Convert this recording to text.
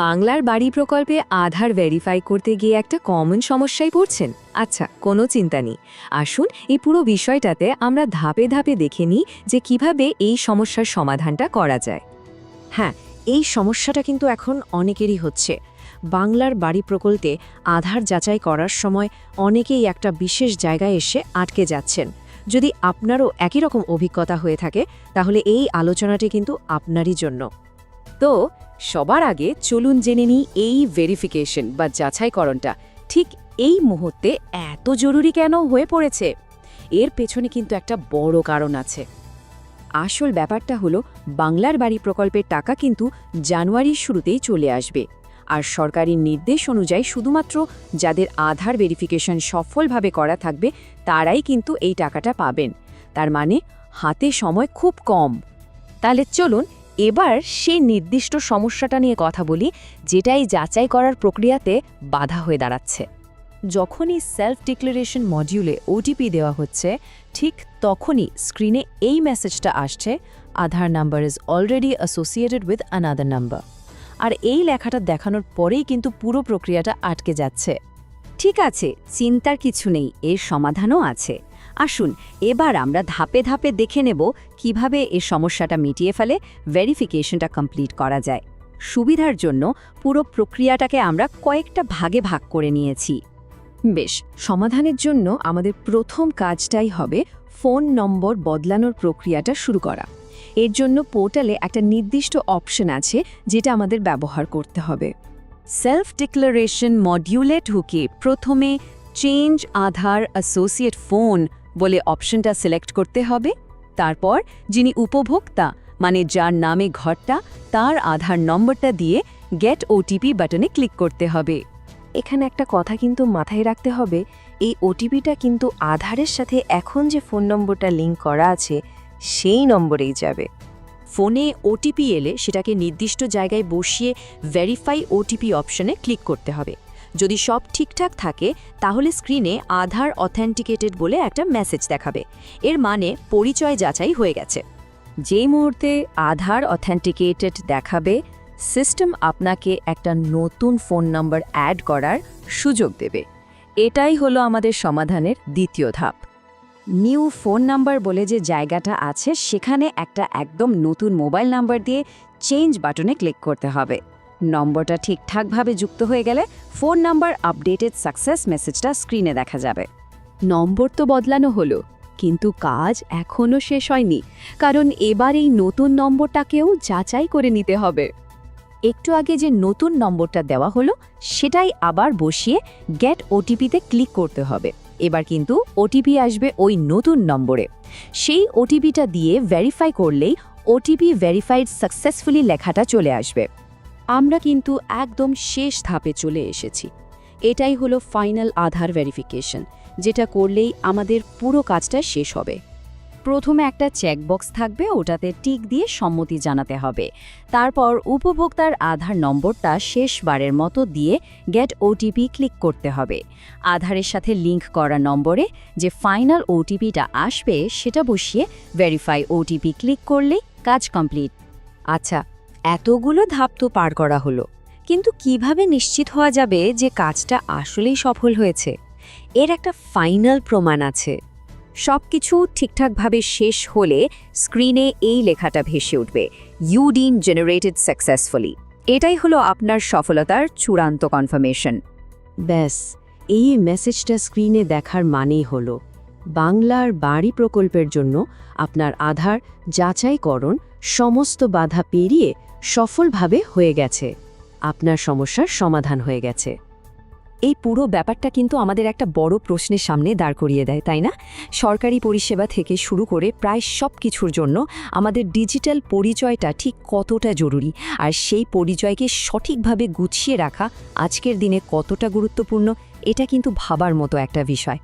বাংলার বাড়ি প্রকল্পে আধার ভেরিফাই করতে গিয়ে একটা কমন সমস্যায় পড়ছেন। আচ্ছা কোনো চিন্তা নেই। আসুন এই পুরো বিষয়টাতে আমরা ধাপে ধাপে দেখে নিই যে কীভাবে এই সমস্যার সমাধানটা করা যায়। হ্যাঁ এই সমস্যাটা কিন্তু এখন অনেকেরই হচ্ছে। বাংলার বাড়ি প্রকল্পে আধার যাচাই করার সময় অনেকেই একটা বিশেষ জায়গায় এসে আটকে যাচ্ছেন। যদি আপনারও একই রকম অভিজ্ঞতা হয়ে থাকে, তাহলে এই আলোচনাটি কিন্তু আপনারই জন্য। তো সবার আগে চলুন জেনে নিই এই ভেরিফিকেশন বা যাচাইকরণটা। ঠিক এই মুহূর্তে এত জরুরি কেন হয়ে পড়েছে? এর পেছনে কিন্তু একটা বড় কারণ আছে। আসল ব্যাপারটা হলো, বাংলার বাড়ি প্রকল্পের টাকা কিন্তু জানুয়ারির শুরুতেই চলে আসবে। আর সরকারি নির্দেশ অনুযায়ী শুধুমাত্র যাদের আধার ভেরিফিকেশন সফলভাবে করা থাকবে, তারাই কিন্তু এই টাকাটা পাবেন। তার মানে হাতে সময় খুব কম। তাহলে চলুন এবার সেই নির্দিষ্ট সমস্যাটা নিয়ে কথা বলি, যেটাই যাচাই করার প্রক্রিয়াতে বাধা হয়ে দাঁড়াচ্ছে। যখনই সেলফ ডিক্লারেশন মডিউলে ওটিপি দেওয়া হচ্ছে, ঠিক তখনই স্ক্রিনে এই মেসেজটা আসছে, Aadhaar number is already associated with another number আর এই লেখাটা দেখানোর পরেই কিন্তু পুরো প্রক্রিয়াটা আটকে যাচ্ছে। ঠিক আছে, চিন্তার কিছু নেই, এর সমাধানও আছে। আসুন, এবার আমরা ধাপে ধাপে দেখে নেব কীভাবে এর সমস্যাটা মিটিয়ে ফেলে ভেরিফিকেশনটা কমপ্লিট করা যায়। সুবিধার জন্য পুরো প্রক্রিয়াটাকে আমরা কয়েকটা ভাগে ভাগ করে নিয়েছি। বেশ, সমাধানের জন্য আমাদের প্রথম কাজটাই হবে ফোন নম্বর বদলানোর প্রক্রিয়াটা শুরু করা। এর জন্য পোর্টালে একটা নির্দিষ্ট অপশন আছে যেটা আমাদের ব্যবহার করতে হবে। সেলফ ডিক্লারেশন মডিউলে ঢুকে প্রথমে চেঞ্জ আধার অ্যাসোসিয়েট ফোন বলে অপশনটা সিলেক্ট করতে হবে। তারপর যিনি উপভোক্তা মানে যার নামে ঘরটা তার আধার নম্বরটা দিয়ে গেট ওটিপি বাটনে ক্লিক করতে হবে। এখানে একটা কথা কিন্তু মাথায় রাখতে হবে এই ওটিপিটা কিন্তু আধারের সাথে এখন যে ফোন নম্বরটা লিঙ্ক করা আছে সেই নম্বরেই যাবে। ফোনে ওটিপি এলে সেটাকে নির্দিষ্ট জায়গায় বসিয়ে ভেরিফাই ওটিপি অপশনে ক্লিক করতে হবে। যদি সব ঠিকঠাক থাকে, তাহলে স্ক্রিনে আধার অথেন্টিকেটেড বলে একটা মেসেজ দেখাবে। এর মানে পরিচয় যাচাই হয়ে গেছে। যেই মুহূর্তে আধার অথেন্টিকেটেড দেখাবে, সিস্টেম আপনাকে একটা নতুন ফোন নম্বর অ্যাড করার সুযোগ দেবে। এটাই হলো আমাদের সমাধানের দ্বিতীয় ধাপ। নিউ ফোন নাম্বার বলে যে জায়গাটা আছে, সেখানে একটা একদম নতুন মোবাইল নাম্বার দিয়ে চেঞ্জ বাটনে ক্লিক করতে হবে। নম্বরটা ঠিকঠাকভাবে যুক্ত হয়ে গেলে ফোন নাম্বার, আপডেটেড সাকসেস মেসেজটা স্ক্রিনে দেখা যাবে। নম্বর তো বদলানো হলো, কিন্তু কাজ এখনও শেষ হয়নি, কারণ এবার এই নতুন নম্বরটাকেও যাচাই করে নিতে হবে। একটু আগে যে নতুন নম্বরটা দেওয়া হলো, সেটাই আবার বসিয়ে গেট ওটিপিতে ক্লিক করতে হবে। এবার কিন্তু ওটিপি আসবে ওই নতুন নম্বরে। সেই ওটিপিটা দিয়ে ভেরিফাই করলেই ওটিপি ভেরিফাইড সাকসেসফুলি লেখাটা চলে আসবে। আমরা কিন্তু একদম শেষ ধাপে চলে এসেছি। এটাই হলো ফাইনাল আধার ভেরিফিকেশন, যেটা করলেই আমাদের পুরো কাজটা শেষ হবে। প্রথমে একটা চেকবক্স থাকবে, ওটাতে টিক দিয়ে সম্মতি জানাতে হবে। তারপর উপভোক্তার আধার নম্বরটা শেষবারের মতো দিয়ে গেট ওটিপি ক্লিক করতে হবে। আধারের সাথে লিংক করা নম্বরে যে ফাইনাল ওটিপিটা আসবে, সেটা বসিয়ে ভেরিফাই ওটিপি ক্লিক করলেই কাজ কমপ্লিট আচ্ছা এতগুলো ধাপ তো পার করা হলো। কিন্তু কীভাবে নিশ্চিত হওয়া যাবে যে কাজটা আসলেই সফল হয়েছে? এর একটা ফাইনাল প্রমাণ আছে। সবকিছু ঠিকঠাকভাবে শেষ হলে স্ক্রিনে এই লেখাটা ভেসে উঠবে ইউ ডিন জেনারেটেড সাকসেসফুলি এটাই হলো আপনার সফলতার চূড়ান্ত কনফার্মেশন ব্যাস, এই মেসেজটা স্ক্রিনে দেখার মানেই হলো, বাংলার বাড়ি প্রকল্পের জন্য আপনার আধার যাচাইকরণ সমস্ত বাধা পেরিয়ে সফলভাবে হয়ে গেছে। আপনার সমস্যার সমাধান হয়ে গেছে। এই পুরো ব্যাপারটা কিন্তু আমাদের একটা বড় প্রশ্নের সামনে দাঁড় করিয়ে দেয়, তাই না? সরকারি পরিষেবা থেকে শুরু করে প্রায় সব কিছুর জন্য আমাদের ডিজিটাল পরিচয়টা ঠিক কতটা জরুরি? আর সেই পরিচয়কে সঠিকভাবে গুছিয়ে রাখা আজকের দিনে কতটা গুরুত্বপূর্ণ, এটা কিন্তু ভাবার মতো একটা বিষয়।